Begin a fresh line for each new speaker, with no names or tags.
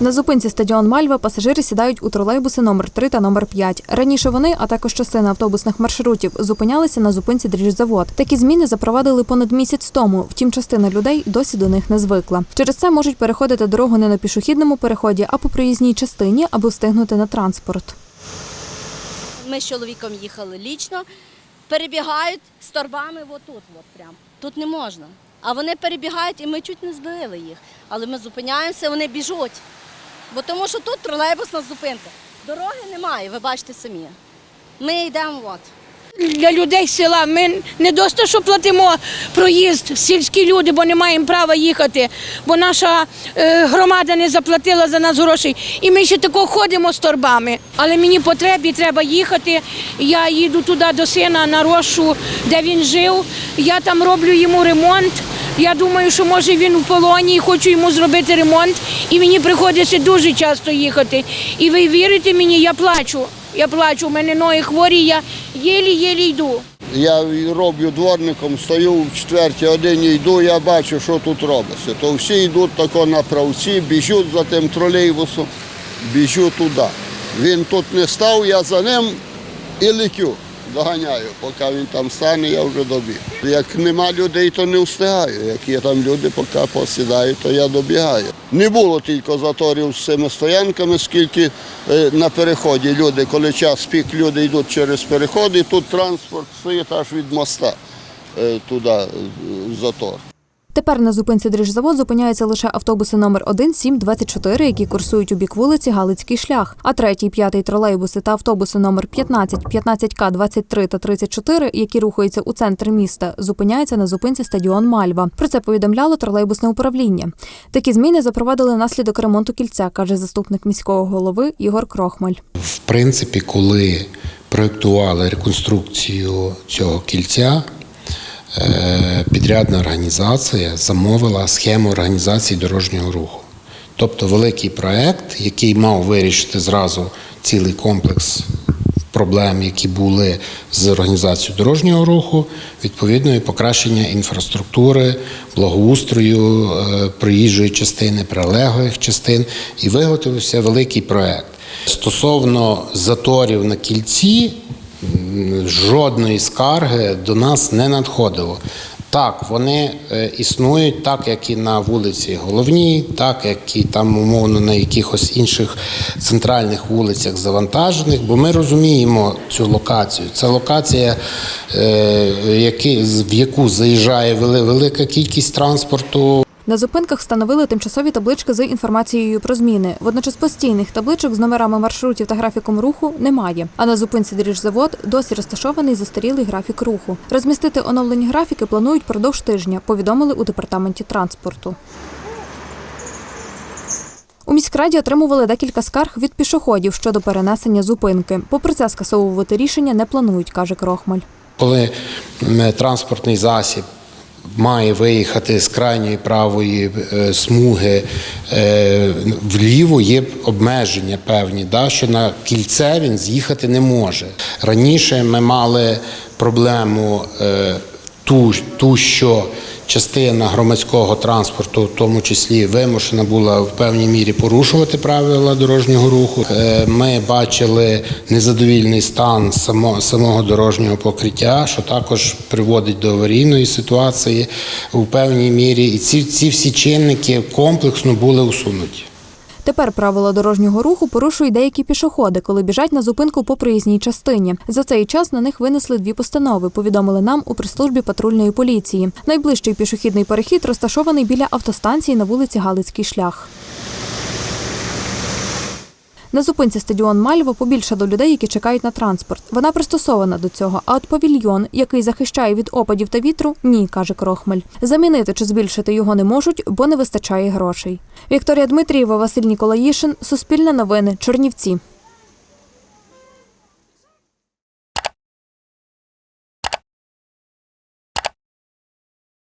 На зупинці стадіон Мальва пасажири сідають у тролейбуси номер 3 та номер 5. Раніше вони, а також частина автобусних маршрутів, зупинялися на зупинці дріжзавод. Такі зміни запровадили понад місяць тому. Втім, частина людей досі до них не звикла. Через це можуть переходити дорогу не на пішохідному переході, а по проїзній частині, аби встигнути на транспорт.
Ми з чоловіком їхали лічно, перебігають з торбами отут, от прям. Тут не можна. А вони перебігають і ми чуть не збили їх. Але ми зупиняємося, вони біжуть. Бо тому що тут тролейбусна зупинка. Дороги немає, ви бачите самі. Ми йдемо от.
для людей села. Ми не досить, що платимо проїзд сільські люди, бо не маємо права їхати, бо наша е, громада не заплатила за нас грошей. І ми ще тако ходимо з торбами. Але мені потребі треба їхати. Я їду туди до сина на Рошу, де він жив. Я там роблю йому ремонт. Я думаю, що може він в полоні і хочу йому зробити ремонт. І мені приходиться дуже часто їхати. І ви вірите мені, я плачу. Я плачу, у мене ноги хворі, я єлі-єлі йду.
Я роблю дворником, стою в четвертій годині, йду, я бачу, що тут робиться. То всі йдуть тако на правці, біжуть за тим тролейбусом, біжу туди. Він тут не став, я за ним і летю. Доганяю, поки він там стане, я вже добіг. Як нема людей, то не встигаю. Як є там люди, поки посідають, то я добігаю. Не було тільки заторів з цими стоянками, скільки е, на переході люди, коли час пік, люди йдуть через переходи, тут транспорт стоїть аж від моста е, туди е, в затор.
Тепер на зупинці дріжзавод зупиняються лише автобуси номер 1, 7, 24, які курсують у бік вулиці Галицький шлях. А третій, п'ятий тролейбуси та автобуси номер 15, 15К, 23 та 34, які рухаються у центр міста, зупиняються на зупинці стадіон Мальва. Про це повідомляло тролейбусне управління. Такі зміни запровадили наслідок ремонту кільця, каже заступник міського голови Ігор Крохмаль.
В принципі, коли проєктували реконструкцію цього кільця, підрядна організація замовила схему організації дорожнього руху. Тобто великий проєкт, який мав вирішити зразу цілий комплекс проблем, які були з організацією дорожнього руху, відповідно і покращення інфраструктури, благоустрою е, проїжджої частини, прилеглих частин, і виготовився великий проєкт. Стосовно заторів на кільці, жодної скарги до нас не надходило. Так, вони е, існують, так як і на вулиці Головній, так як і там умовно на якихось інших центральних вулицях завантажених, бо ми розуміємо цю локацію. Це локація, е, в яку заїжджає вели- велика кількість транспорту,
На зупинках встановили тимчасові таблички з інформацією про зміни. Водночас постійних табличок з номерами маршрутів та графіком руху немає. А на зупинці дріжзавод досі розташований застарілий графік руху. Розмістити оновлені графіки планують продовж тижня. Повідомили у департаменті транспорту. У міськраді отримували декілька скарг від пішоходів щодо перенесення зупинки. Попри це скасовувати рішення не планують, каже Крохмаль.
Коли транспортний засіб має виїхати з крайньої правої е, смуги е, вліво, є обмеження певні, да, що на кільце він з'їхати не може. Раніше ми мали проблему е, ту, ту, що частина громадського транспорту, в тому числі, вимушена була в певній мірі порушувати правила дорожнього руху. Е, Ми бачили незадовільний стан само, самого дорожнього покриття, що також приводить до аварійної ситуації у певній мірі. І ці, ці всі чинники комплексно були усунуті.
Тепер правила дорожнього руху порушують деякі пішоходи, коли біжать на зупинку по проїзній частині. За цей час на них винесли дві постанови. Повідомили нам у прес-службі патрульної поліції. Найближчий пішохідний перехід розташований біля автостанції на вулиці Галицький шлях. На зупинці стадіон Мальва побільшало людей, які чекають на транспорт. Вона пристосована до цього. А от павільйон, який захищає від опадів та вітру, ні, каже Крохмаль. Замінити чи збільшити його не можуть, бо не вистачає грошей. Вікторія Дмитрієва, Василь Ніколаїшин, Суспільне новини, Чернівці.